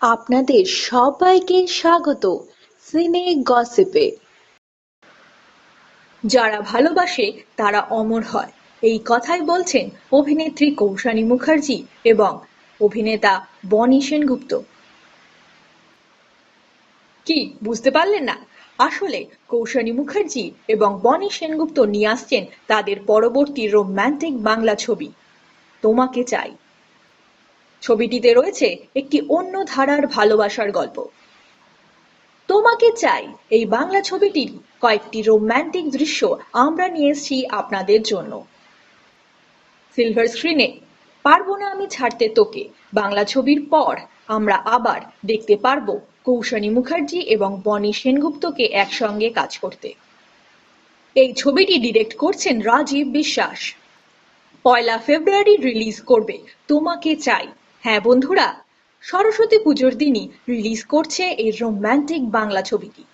আপনাদের সবাইকে স্বাগত সিনে গসিপে। যারা ভালোবাসে, তারা অমর হয়। এই কথাই বলছেন অভিনেত্রী কৌশানী মুখার্জি এবং অভিনেতা বনি সেনগুপ্ত। কি, বুঝতে পারলেন না? আসলে কৌশানী মুখার্জি এবং বনি সেনগুপ্ত নিয়ে আসছেন তাদের পরবর্তী রোম্যান্টিক বাংলা ছবি। তোমাকে চাই। ছবিটিতে রয়েছে একটি অন্য ধারার ভালোবাসার গল্প। তোমাকে চাই এই বাংলা ছবিটির কয়েকটি রোম্যান্টিক দৃশ্য আমরা নিয়ে এসেছি আপনাদের জন্য। সিলভার স্ক্রিনে পারব না আমি ছাড়তে তোকে। বাংলা ছবির পর আমরা আবার দেখতে পারব কৌশানী মুখার্জি এবং বনি সেনগুপ্তকে একসঙ্গে কাজ করতে। এই ছবিটি ডিরেক্ট করছেন রাজীব বিশ্বাস। পয়লা ফেব্রুয়ারি রিলিজ করবে তোমাকে চাই হ্যাঁ বন্ধুরা, সরস্বতী পুজোর দিনই রিলিজ করছে এই রোম্যান্টিক বাংলা ছবিটি।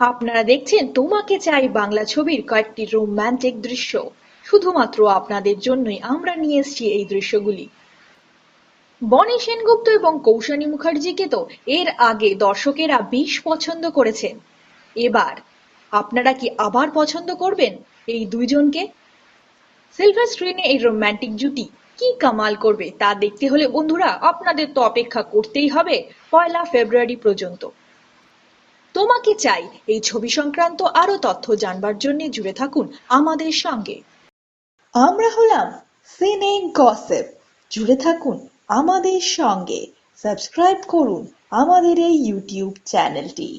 আপনারা দেখছেন তোমাকে চাই বাংলা ছবির কয়েকটি রোম্যান্টিক দৃশ্য। শুধুমাত্র আপনাদের জন্যই আমরা নিয়ে এসেছি এই দৃশ্যগুলি। বনি সেনগুপ্ত এবং কৌশানী মুখার্জিকে তো এর আগে দর্শকেরা বেশ পছন্দ করেছেন। এবার, আপনারা কি আবার পছন্দ করবেন এই দুইজনকে? সিলভার স্ক্রিনে এই রোম্যান্টিক জুটি কি কামাল করবে তা দেখতে হলে বন্ধুরা আপনাদের তো অপেক্ষা করতেই হবে পয়লা ফেব্রুয়ারি পর্যন্ত। তোমাকে চাই এই ছবি সংক্রান্ত আরও তথ্য জানবার জন্য জুড়ে থাকুন আমাদের সঙ্গে। আমরা হলাম সিনে গসিপ। জুড়ে থাকুন আমাদের সঙ্গে। সাবস্ক্রাইব করুন আমাদের এই ইউটিউব চ্যানেলটি।